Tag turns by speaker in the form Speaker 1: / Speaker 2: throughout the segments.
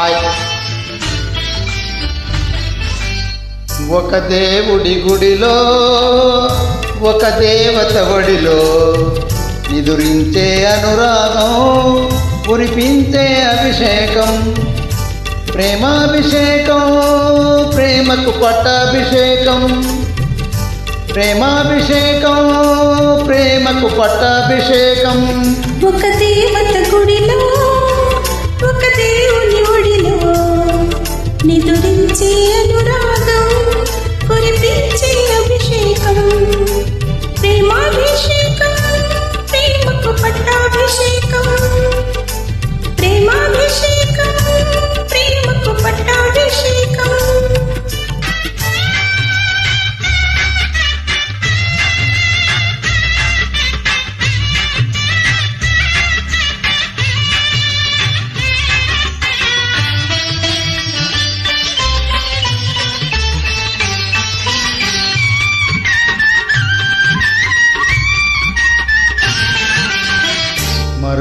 Speaker 1: Hi. ఒక దేవుడి గుడిలో ఒక దేవత ఒడిలో నిదురించే అనురాగం కురిపించే అభిషేకం. ప్రేమాభిషేకం ప్రేమకు పట్టాభిషేకం. ప్రేమాభిషేకం ప్రేమకు పట్టాభిషేకం.
Speaker 2: ఒక దేవత గుడిలో ఒక దేవుని ఒడిలో నిదురించే అనురాగం కురిపించే అభిషేకం.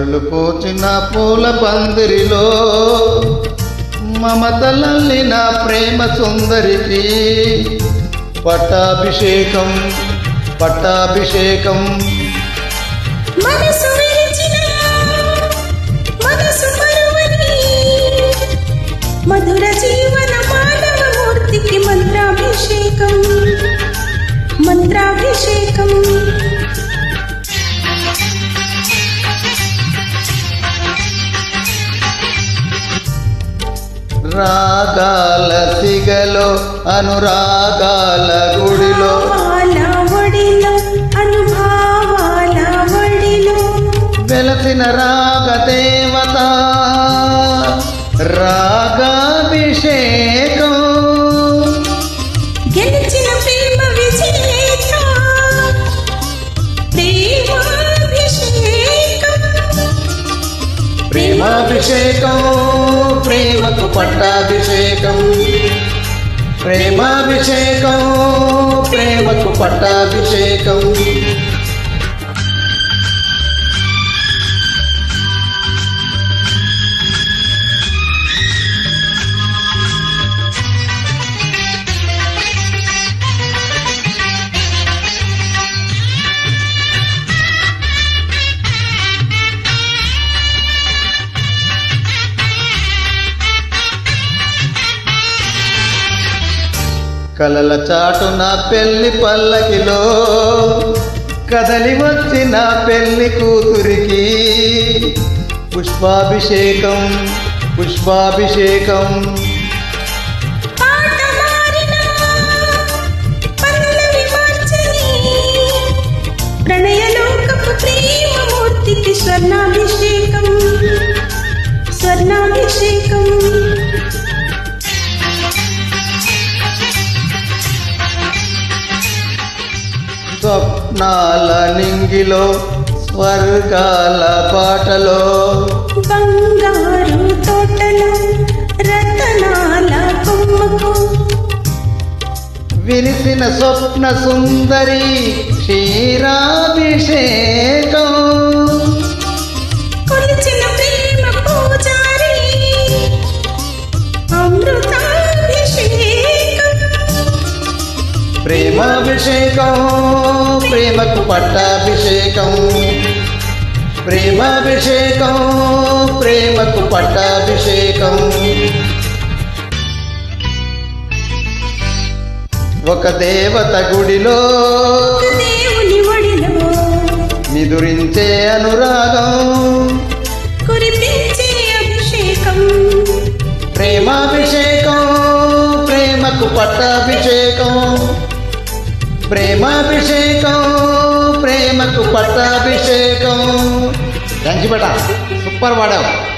Speaker 1: మరులు పోచిన పూల పందిరిలో నా ప్రేమ సుందరికి. పట్టాభిషేకం పట్టాభిషేకం.
Speaker 2: మధుర జీవన మానవమూర్తికి మంత్రాభిషేకం మంత్రాభిషేకం.
Speaker 1: రాగాల సిగలో అనురాగాల గుడిలో. వెలసిన రాగ దేవత రాగాభిషేకం.
Speaker 2: గెలిచిన ప్రేమ విజేత ప్రేమాభిషేకం.
Speaker 1: ప్రేమాభిషేకం. ప్రేమకు పట్టాభిషేకం. ప్రేమాభిషేకం ప్రేమకు పట్టాభిషేకం. కలల చాటున పెళ్ళి పల్లకిలో. కదలి వచ్చిన పెళ్ళి కూతురికి పుష్పాభిషేకం పుష్పాభిషేకం.
Speaker 2: ప్రేమమూర్తికి స్వర్ణాభిషేకం స్వర్ణాభిషేకం
Speaker 1: స్వప్నాల నింగిలో స్వర్గాల పాటలో.
Speaker 2: బంగారు తోటలో రతనాల కొమ్మకు.
Speaker 1: విరిసిన స్వప్న సుందరి క్షీరాభిషేకం.
Speaker 2: కొలిచిన ప్రేమ పూజారి అమృతాభిషేకం.
Speaker 1: ప్రేమాభిషేకం. ప్రేమకు పట్టాభిషేకం. ప్రేమాభిషేకం ప్రేమకు పట్టాభిషేకం. ఒక దేవత గుడిలో నిదురించే అనురాగం.
Speaker 2: అభిషేకం.
Speaker 1: ప్రేమాభిషేకం ప్రేమకు పట్టాభిషేకం. ప్రేమాభిషేకం ప్రేమకు పట్టాభిషేకం. థ్యాంక్ బేటా. సూపర్ వాడావు.